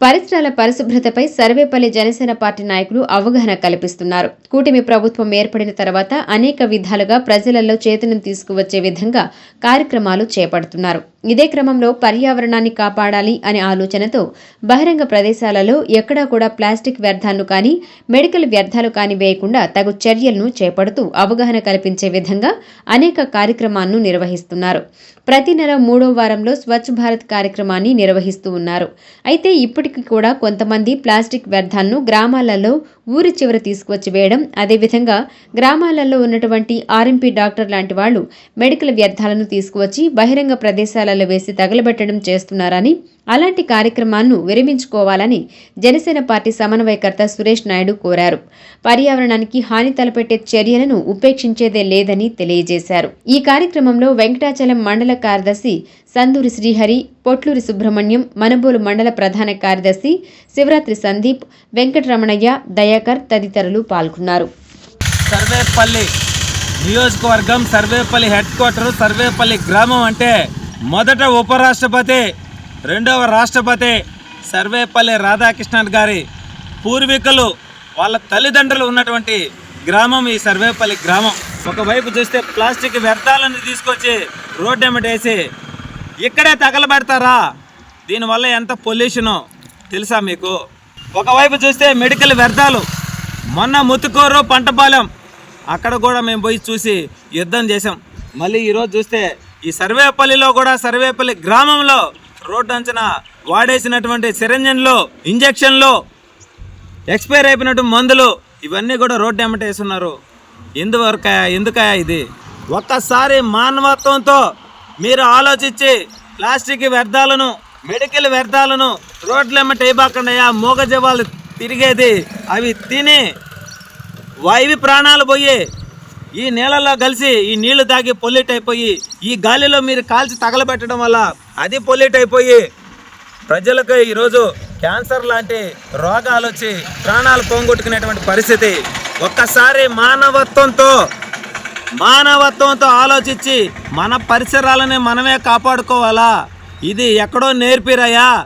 పరిసరాల పరిశుభ్రతపై సర్వేపల్లి జనసేన పార్టీ నాయకులు అవగాహన కల్పిస్తున్నారు. కూటమి ప్రభుత్వం ఏర్పడిన తర్వాత అనేక విధాలుగా ప్రజలలో చైతన్యం తీసుకువచ్చే విధంగా కార్యక్రమాలు చేపడుతున్నారు. ఇదే క్రమంలో పర్యావరణాన్ని కాపాడాలి అనే ఆలోచనతో బహిరంగ ప్రదేశాలలో ఎక్కడా కూడా ప్లాస్టిక్ వ్యర్థాలను కానీ మెడికల్ వ్యర్థాలు కానీ వేయకుండా తగు చర్యలను చేపడుతూ అవగాహన కల్పించే విధంగా అనేక కార్యక్రమాలను నిర్వహిస్తున్నారు. ప్రతి నెల మూడో వారంలో స్వచ్ఛ భారత్ కార్యక్రమాన్ని నిర్వహిస్తూ ఉన్నారు. అయితే ఇప్పటికీ కూడా కొంతమంది ప్లాస్టిక్ వ్యర్థాలను గ్రామాలలో ఊరి చివర తీసుకువచ్చి వేయడం అదేవిధంగా గ్రామాలలో ఉన్నటువంటి ఆర్ఎంపీ డాక్టర్ లాంటి వాళ్ళు మెడికల్ వ్యర్థాలను తీసుకువచ్చి బహిరంగ ప్రదేశాలలో వేసి తగలబెట్టడం చేస్తున్నారని అలాంటి కార్యక్రమాలను విరమించుకోవాలని జనసేన పార్టీ సమన్వయకర్త సురేష్ నాయుడు కోరారు. పర్యావరణానికి హాని తలపెట్టే చర్యలను ఉపేక్షించేదే లేదని తెలియజేశారు. ఈ కార్యక్రమంలో వెంకటాచలం మండల కార్యదర్శి సందూరి శ్రీహరి పొట్లూరి సుబ్రహ్మణ్యం మనబోలు మండల ప్రధాన కార్యదర్శి శివరాత్రి సందీప్ వెంకటరమణయ్య దయాకర్ తదితరులు పాల్గొన్నారు. సర్వేపల్లి నియోజకవర్గం సర్వేపల్లి హెడ్ క్వార్టర్ సర్వేపల్లి గ్రామం అంటే మొదట ఉపరాష్ట్రపతి రెండవ రాష్ట్రపతి సర్వేపల్లి రాధాకృష్ణన్ గారి పూర్వీకులు వాళ్ళ తల్లిదండ్రులు ఉన్నటువంటి గ్రామం ఈ సర్వేపల్లి గ్రామం. ఒకవైపు చూస్తే ప్లాస్టిక్ వ్యర్థాలను తీసుకొచ్చి రోడ్డు ఎమ్మటేసి ఇక్కడే తగలబెడతారా? దీనివల్ల ఎంత పొల్యూషనో తెలుసా మీకు? ఒకవైపు చూస్తే మెడికల్ వ్యర్థాలు మొన్న ముత్తుకూరు పంటపాలెం అక్కడ కూడా మేము పోయి చూసి యుద్ధం చేసాం మళ్ళీ ఈరోజు చూస్తే ఈ సర్వేపల్లిలో కూడా సర్వేపల్లి గ్రామంలో రోడ్డు అంచనా వాడేసినటువంటి సిరంజన్లు ఇంజక్షన్లు ఎక్స్పైర్ అయిపోయినట్టు మందులు ఇవన్నీ కూడా రోడ్డు ఎమ్మట వేస్తున్నారు. ఎందువరక ఎందుకయా ఇది? ఒక్కసారి మానవత్వంతో మీరు ఆలోచించి ప్లాస్టిక్ వ్యర్థాలను మెడికల్ వ్యర్థాలను రోడ్లమ్మ ఎమ్మట మూగజవాలు తిరిగేది. అవి తిని వాయువి ప్రాణాలు పోయి ఈ నీళ్ళలో కలిసి ఈ నీళ్ళు తాగి పొల్యూట్ అయిపోయి ఈ గాలిలో మీరు కాల్చి తగలబెట్టడం వల్ల అది పొల్యూట్ అయిపోయి ప్రజలకు ఈరోజు క్యాన్సర్ లాంటి రోగాలు వచ్చి ప్రాణాలు పోగొట్టుకునేటువంటి పరిస్థితి. ఒక్కసారి మానవత్వంతో మానవత్వంతో ఆలోచించి మన పరిసరాలని మనమే కాపాడుకోవాలా? ఇది ఎక్కడో నేర్పిరయ్యా.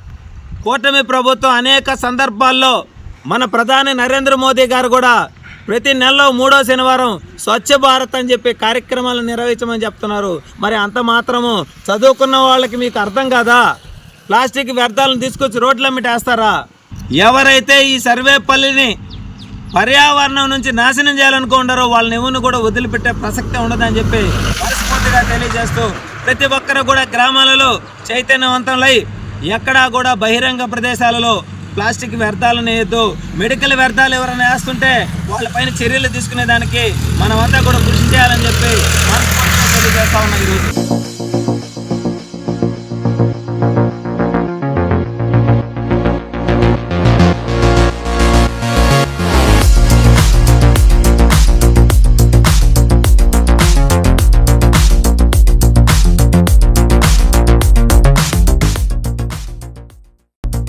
కూటమి ప్రభుత్వం అనేక సందర్భాల్లో మన ప్రధాని నరేంద్ర మోదీ గారు కూడా ప్రతి నెలలో మూడో శనివారం స్వచ్ఛ భారత్ అని చెప్పి కార్యక్రమాలు నిర్వహించమని చెప్తున్నారు. మరి అంత మాత్రము చదువుకున్న వాళ్ళకి మీకు అర్థం కాదా? ప్లాస్టిక్ వ్యర్థాలను తీసుకొచ్చి రోడ్ల మీటేస్తారా ఎవరైతే ఈ సర్వేపల్లిని పర్యావరణం నుంచి నాశనం చేయాలనుకుంటారో వాళ్ళని ఎవరిని కూడా వదిలిపెట్టే ప్రసక్తే ఉండదని చెప్పి మనస్ఫూర్తిగా తెలియజేస్తూ ప్రతి ఒక్కరు కూడా గ్రామాలలో చైతన్యవంతంలై ఎక్కడా కూడా బహిరంగ ప్రదేశాలలో ప్లాస్టిక్ వ్యర్థాలను వేయద్దు. మెడికల్ వ్యర్థాలు ఎవరైనా వేస్తుంటే వాళ్ళపైన చర్యలు తీసుకునే దానికి మనమంతా కూడా కృషి చేయాలని చెప్పి మనస్ఫూర్తిగా తెలియజేస్తా ఉన్నాం ఈరోజు.